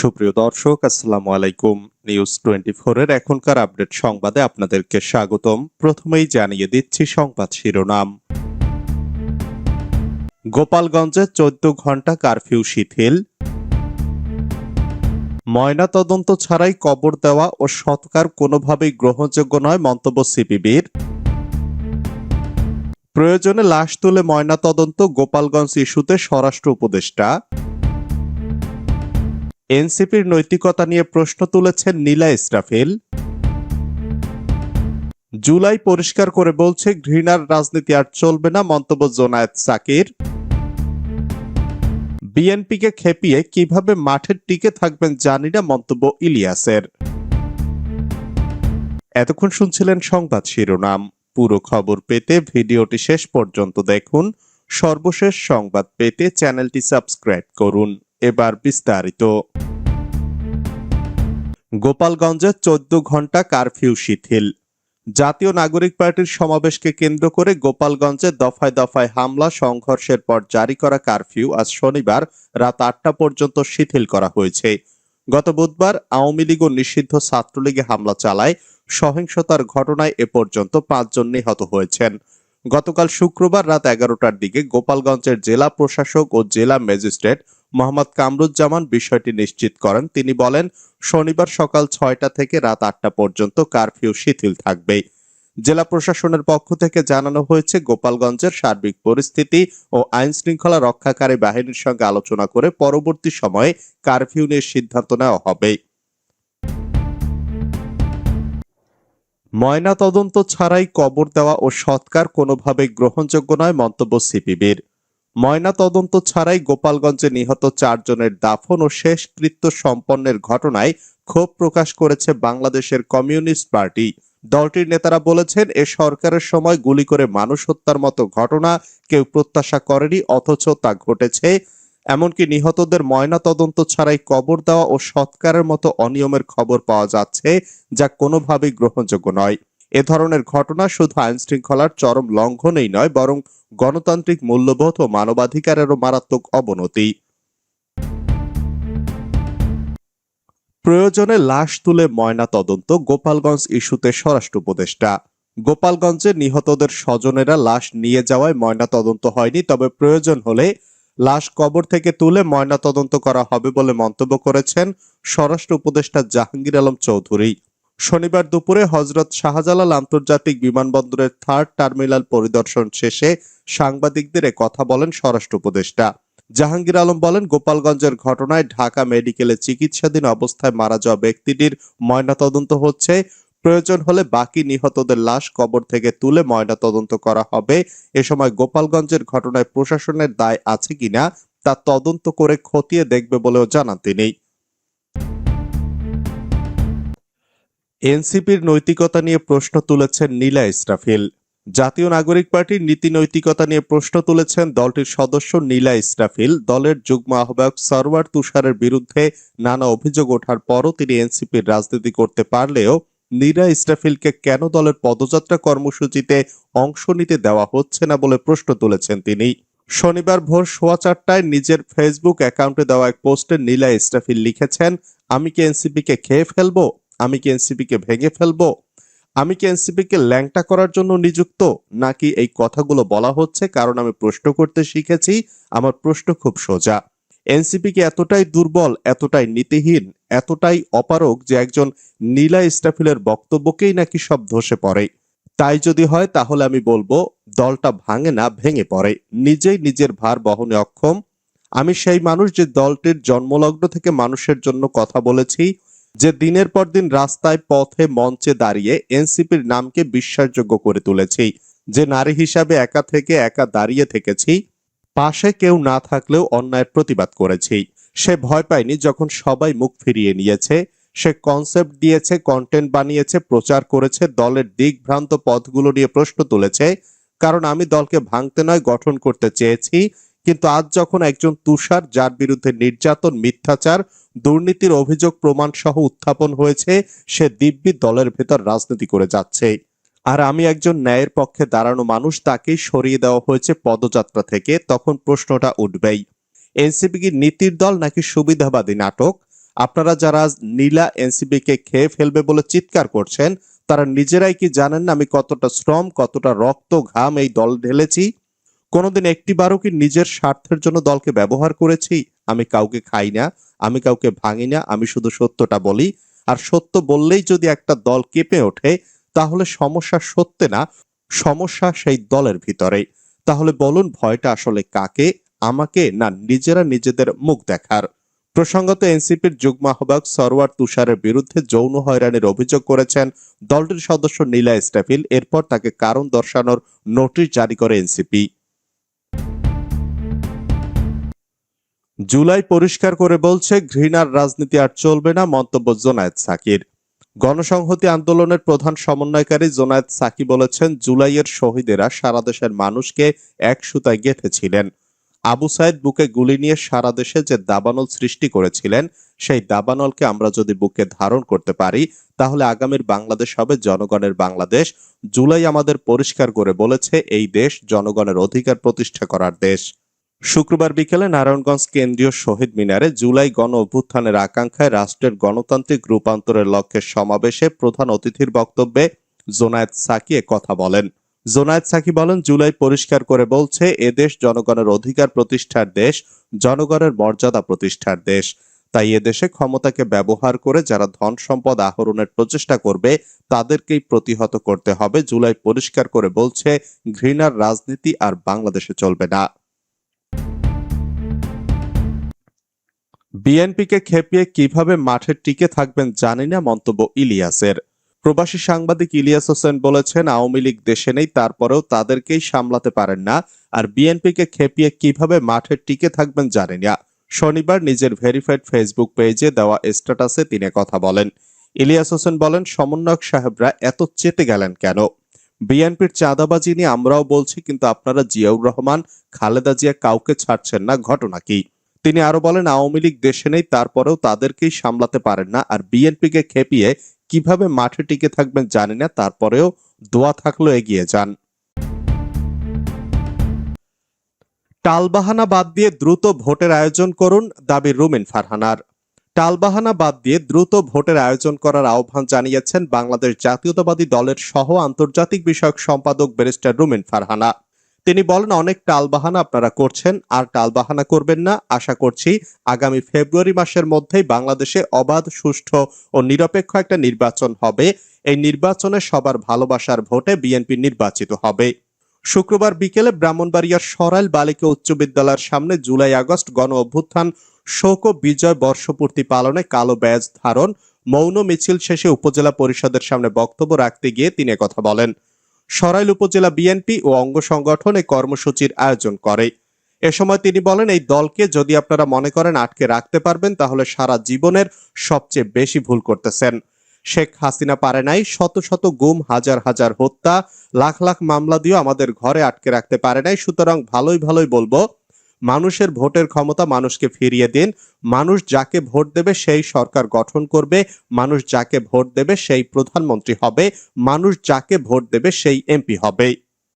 সুপ্রিয় দর্শক, আসসালামু আলাইকুম। নিউজ টোয়েন্টি এর এখনকার আপডেট সংবাদে আপনাদেরকে স্বাগতম। প্রথমেই জানিয়ে দিচ্ছি সংবাদ শিরোনাম। গোপালগঞ্জে চোদ্দ ঘণ্টা কারফিউ শিথিল। ময়না তদন্ত ছাড়াই কবর দেওয়া ও সৎকার কোনোভাবেই গ্রহণযোগ্য নয় মন্তব্য সিপিবির। প্রয়োজনে লাশ তুলে ময়না তদন্ত গোপালগঞ্জ ইস্যুতে স্বরাষ্ট্র উপদেষ্টা। এনসিপির নৈতিকতা নিয়ে প্রশ্ন তুলেছেন নীলা ইসরাফিল। জুলাই পরিষ্কার করে বলছে ঘৃণার রাজনীতি আর চলবে না, মন্তব্য জোনায়েত সাকির। বিএনপিকে খেপিয়ে কীভাবে মাঠের টিকে থাকবেন জানি না, মন্তব্য ইলিয়াসের। এতক্ষণ শুনছিলেন সংবাদ শিরোনাম। পুরো খবর পেতে ভিডিওটি শেষ পর্যন্ত দেখুন। সর্বশেষ সংবাদ পেতে চ্যানেলটি সাবস্ক্রাইব করুন। এবার বিস্তারিত। গোপালগঞ্জে চোদ্দ ঘণ্টা কারফিউ শিথিল। জাতীয় নাগরিক পার্টির সমাবেশকে কেন্দ্র করে গোপালগঞ্জে দফায় দফায় হামলা, সংঘর্ষের পর জারি করা কারফিউ আজ শনিবার রাত আটটা পর্যন্ত শিথিল করা হয়েছে। গত বুধবার আওয়ামী লীগ ও নিষিদ্ধ ছাত্রলীগে হামলা চালায়, সহিংসতার ঘটনায় এ পর্যন্ত পাঁচজন নিহত হয়েছেন। গতকাল শুক্রবার রাত এগারোটার দিকে গোপালগঞ্জের জেলা প্রশাসক ও জেলা ম্যাজিস্ট্রেট মোহাম্মদ কামরুজ্জামান বিষয়টি নিশ্চিত করেন। তিনি বলেন, শনিবার সকাল ছয়টা থেকে রাত আটটা পর্যন্ত কারফিউ শিথিল থাকবে। জেলা প্রশাসনের পক্ষ থেকে জানানো হয়েছে, গোপালগঞ্জের সার্বিক পরিস্থিতি ও আইন শৃঙ্খলা রক্ষাকারী বাহিনীর সঙ্গে আলোচনা করে পরবর্তী সময়ে কারফিউ নিয়ে সিদ্ধান্ত নেওয়া হবে। ময়না তদন্ত ছাড়াই কবর দেওয়া ও সৎকার কোনোভাবে গ্রহণযোগ্য নয়, মন্তব্য সিপিবির। ময়না তদন্ত ছাড়াই গোপালগঞ্জে নিহত চারজনের দাফন ও শেষকৃত্য সম্পন্নের ঘটনায় ক্ষোভ প্রকাশ করেছে বাংলাদেশের কমিউনিস্ট পার্টি। দলটির নেতারা বলেছেন, এ সরকারের সময় গুলি করে মানুষ হত্যার মতো ঘটনা কেউ প্রত্যাশা করেনি, অথচ তা ঘটেছে। এমনকি নিহতদের ময়না তদন্ত ছাড়াই কবর দেওয়া ও সৎকারের মতো অনিয়মের খবর পাওয়া যাচ্ছে, যা কোনোভাবেই গ্রহণযোগ্য নয়। এ ধরনের ঘটনা শুধু আইন শৃঙ্খলার চরম লঙ্ঘনেই নয়, বরং গণতান্ত্রিক মূল্যবোধ ও মানবাধিকারেরও মারাত্মক অবনতি। প্রয়োজনে লাশ তুলে ময়না তদন্ত, গোপালগঞ্জ ইস্যুতে স্বরাষ্ট্র উপদেষ্টা। গোপালগঞ্জে নিহতদের স্বজনেরা লাশ নিয়ে যাওয়ায় ময়না তদন্ত হয়নি, তবে প্রয়োজন হলে লাশ কবর থেকে তুলে ময়না তদন্ত করা হবে বলে মন্তব্য করেছেন স্বরাষ্ট্র উপদেষ্টা জাহাঙ্গীর আলম চৌধুরী। শনিবার দুপুরে হজরত শাহজালাল আন্তর্জাতিক বিমানবন্দরের থার্ড টার্মিনাল পরিদর্শন শেষে সাংবাদিকদের কথা বলেন স্বরাষ্ট্র উপদেষ্টা। জাহাঙ্গীর আলম বলেন, গোপালগঞ্জের ঘটনায় ঢাকা মেডিকেলে চিকিৎসাধীন অবস্থায় মারা যাওয়া ব্যক্তিটির ময়নাতদন্ত হচ্ছে। প্রয়োজন হলে বাকি নিহতদের লাশ কবর থেকে তুলে ময়নাতদন্ত করা হবে। এ সময় গোপালগঞ্জের ঘটনায় প্রশাসনের দায় আছে কিনা তা তদন্ত করে খতিয়ে দেখবে বলেও জানান তিনি। এনসিপির নৈতিকতা নিয়ে প্রশ্ন তুলেছেন নীলা ইসরাফিল। জাতীয় নাগরিক পার্টির নীতি নৈতিকতা নিয়ে প্রশ্ন তুলেছেন দলটির সদস্য নীলা ইসরাফিল। দলের যুগ্ম আহ্বায়ক সরওয়ার তুষারের বিরুদ্ধে নানা অভিযোগ ওঠার পরও তিনি এনসিপির রাজনীতি করতে পারলেও নীলা ইসরাফিলকে কেন দলের পদযাত্রা কর্মসূচিতে অংশ নিতে দেওয়া হচ্ছে না বলে প্রশ্ন তুলেছেন তিনি। শনিবার ভোর সোয়া চারটায় নিজের ফেসবুক অ্যাকাউন্টে দেওয়া এক পোস্টে নীলা ইসরাফিল লিখেছেন, আমি কি এনসিপিকে খেয়ে ফেলব? আমি কি এনসিপিকে ভেঙে ফেলব? আমি কি এনসিপিকে ল্যাংটা করার জন্য নিযুক্ত? নাকি এই কথাগুলো বলা হচ্ছে কারণ আমি প্রশ্ন করতে শিখেছি, আমার প্রশ্ন খুব সোজা। এনসিপি কি এতটাই দুর্বল, এতটাই নীতিহীন, এতটাই অপারক যে একজন নীলা ইস্টাফিলের বক্তব্যকেই নাকি সব ধসে পড়ে। তাই যদি হয়, তাহলে আমি বলব, দলটা ভাঙে না, ভেঙে পড়ে। নিজেই নিজের ভার বহনে অক্ষম। আমি সেই মানুষ যে দলটির জন্মলগ্ন থেকে মানুষের জন্য কথা বলেছি যে দিনের পর দিন রাস্তায়, পথে, মঞ্চে দাঁড়িয়ে এনসিপির নামকে বিশ্বাসযোগ্য করে তুলেছি। যে নারী হিসাবে একা থেকে একা দাঁড়িয়ে থেকেছি, পাশে কেউ না থাকলেও অন্যায়ের প্রতিবাদ করেছি। সে ভয় পায়নি যখন সবাই মুখ ফিরিয়ে নিয়েছে। সে কনসেপ্ট দিয়েছে কন্টেন্ট বানিয়েছে, প্রচার করেছে, দলের দিকভ্রান্ত পথগুলো নিয়ে প্রশ্ন তুলেছে। কারণ আমি দলকে ভাঙতে নয়, গঠন করতে চেয়েছি। কিন্তু আজ যখন একজন তুষার, যার বিরুদ্ধে নির্যাতন, মিথ্যাচার দুর্নীতির অভিযোগ প্রমাণ সহ উত্থাপন হয়েছে, সে দিব্যি দলের ভেতর রাজনীতি করে যাচ্ছে। আর আমি একজন ন্যায়ের পক্ষে দাঁড়ানো মানুষ তাকেই সরিয়ে দেওয়া হয়েছে পদযাত্রা থেকে, তখন প্রশ্নটা উঠবেই। এনসিপি কি নীতির দল নাকি সুবিধাবাদী নাটক? আপনারা যারা নীলা এনসিপি কে খেয়ে ফেলবে বলে চিৎকার করছেন, তারা নিজেরাই কি জানেন না আমি কতটা শ্রম, কতটা রক্ত, ঘাম এই দল ঢেলেছি? কোনোদিন একটিবারও কি নিজের স্বার্থের জন্য দলকে ব্যবহার করেছি? আমি কাউকে খাই না, আমি কাউকে ভাঙি না, আমি শুধু সত্যটা বলি। আর সত্য বললেই যদি একটা দল কেঁপে ওঠে, তাহলে সমস্যা সত্যে না, সমস্যা সেই দলের ভিতরে তাহলে বলুন ভয়টা আসলে কাকে, আমাকে না নিজেরা নিজেদের মুখ দেখার? প্রসঙ্গত এনসিপির যুগ্ম আহ্বায়ক সরওয়ার তুষারের বিরুদ্ধে যৌন হয়রানির অভিযোগ করেছেন দলটির সদস্য নীলা স্টাফিল, এরপর তাকে কারণ দর্শানোর নোটিশ জারি করে এনসিপি। জুলাই পরিষ্কার করে বলছে, ঘৃণার রাজনীতি আর চলবে না, মন্তব্য জোনায়েদ সাকির। গণসংহতি আন্দোলনের প্রধান সমন্বয়কারী জোনায়েদ সাকি বলেছেন, জুলাইয়ের শহীদেরা সারা দেশের মানুষকে এক সুতায় গেঁথেছিলেন। আবু সাইদ বুকে গুলি নিয়ে সারা দেশে যে দাবানল সৃষ্টি করেছিলেন, সেই দাবানলকে আমরা যদি বুকে ধারণ করতে পারি, তাহলে আগামীর বাংলাদেশ হবে জনগণের বাংলাদেশ। জুলাই আমাদের পরিষ্কার করে বলেছে, এই দেশ জনগণের অধিকার প্রতিষ্ঠা করার দেশ। শুক্রবার বিকেলে নারায়ণগঞ্জ কেন্দ্রীয় শহীদ মিনারে জুলাই গণ অভ্যুত্থানের আকাঙ্ক্ষায় রাষ্ট্রের গণতান্ত্রিক রূপান্তরের লক্ষ্যে সমাবেশে প্রধান অতিথির বক্তব্যে জোনায়েদ সাকি কথা বলেন। জোনায়েদ সাকি বলেন, জুলাই পরিষ্কার করে বলছে এদেশ জনগণের অধিকার প্রতিষ্ঠার দেশ, জনগণের মর্যাদা প্রতিষ্ঠার দেশ। তাই এদেশে ক্ষমতাকে ব্যবহার করে যারা ধন সম্পদ আহরণের প্রচেষ্টা করবে, তাদেরকেই প্রতিহত করতে হবে। জুলাই পরিষ্কার করে বলছে, ঘৃণার রাজনীতি আর বাংলাদেশে চলবে না। বিএনপিকে খেপিয়ে কীভাবে মাঠে টিকে থাকবেন জানি না মন্তব্য ইলিয়াসের। প্রবাসী সাংবাদিক ইলিয়াস হোসেন বলেছেন, আওয়ামী লীগ দেশে নেই, তারপরেও তাদেরকেই সামলাতে পারেন না। আর বিএনপিকে খেপিয়ে কীভাবে মাঠে টিকে থাকবেন জানি না। শনিবার নিজের ভেরিফাইড ফেসবুক পেজে দেওয়া স্ট্যাটাসে তিনি কথা বলেন। ইলিয়াস হোসেন বলেন, সমন্বয়ক সাহেবরা এত চেতে গেলেন কেন? বিএনপির চাঁদাবাজি নিয়ে আমরাও বলছি, কিন্তু আপনারা জিয়াউর রহমান, খালেদা জিয়া কাউকে ছাড়ছেন না, ঘটনা কি? তিনি আরও বলেন, আওয়ামী লীগ দেশে নেই, তারপরেও তাদেরকেই সামলাতে পারেন না। আর বিএনপিকে খেপিয়ে কীভাবে মাঠে টিকে থাকবেন জানি না, তারপরেও দোয়া থাকলেও এগিয়ে যান। টালবাহানা বাদ দিয়ে দ্রুত ভোটের আয়োজন করুন দাবি রুমিন ফারহানার। টালবাহানা বাদ দিয়ে দ্রুত ভোটের আয়োজন করার আহ্বান জানিয়েছেন বাংলাদেশ জাতীয়তাবাদী দলের সহ আন্তর্জাতিক বিষয়ক সম্পাদক ব্যারিস্টার রুমিন ফারহানা। তিনি বলেন, অনেক টালবাহানা আপনারা করছেন, আর টালবাহানা করবেন না। আশা করছি আগামী ফেব্রুয়ারি মাসের মধ্যেই বাংলাদেশে অবাধ, সুষ্ঠু ও নিরপেক্ষ একটা নির্বাচন হবে। এই নির্বাচনে সবার ভালোবাসার ভোটে বিএনপি নির্বাচিত হবে। শুক্রবার বিকেলে ব্রাহ্মণবাড়িয়ার সরাইল বালিকা উচ্চ বিদ্যালয়ের সামনে জুলাই আগস্ট গণ অভ্যুত্থান, শোক ও বিজয় বর্ষপূর্তি পালনে কালো ব্যাজ ধারণ, মৌন মিছিল শেষে উপজেলা পরিষদের সামনে বক্তব্য রাখতে গিয়ে তিনি কথা বলেন। সরাইল উপজেলা বিএনপি ও অঙ্গ সংগঠন এই কর্মসূচির আয়োজন করে। এ সময় তিনি বলেন, এই দলকে যদি আপনারা মনে করেন আটকে রাখতে পারবেন, তাহলে সারা জীবনের সবচেয়ে বেশি ভুল করতেছেন। শেখ হাসিনা পারে নাই, শত শত গুম, হাজার হাজার হত্যা, লাখ লাখ মামলা দিয়েও আমাদের ঘরে আটকে রাখতে পারে নাই। সুতরাং ভালোই ভালোই বলব মানুষের ভোটের ক্ষমতা মানুষকে ফিরিয়ে দিন। মানুষ যাকে ভোট দেবে সেই সরকার গঠন করবে। মানুষ যাকে ভোট দেবে সেই প্রধানমন্ত্রী হবে। মানুষ যাকে ভোট দেবে সেই এমপি হবে।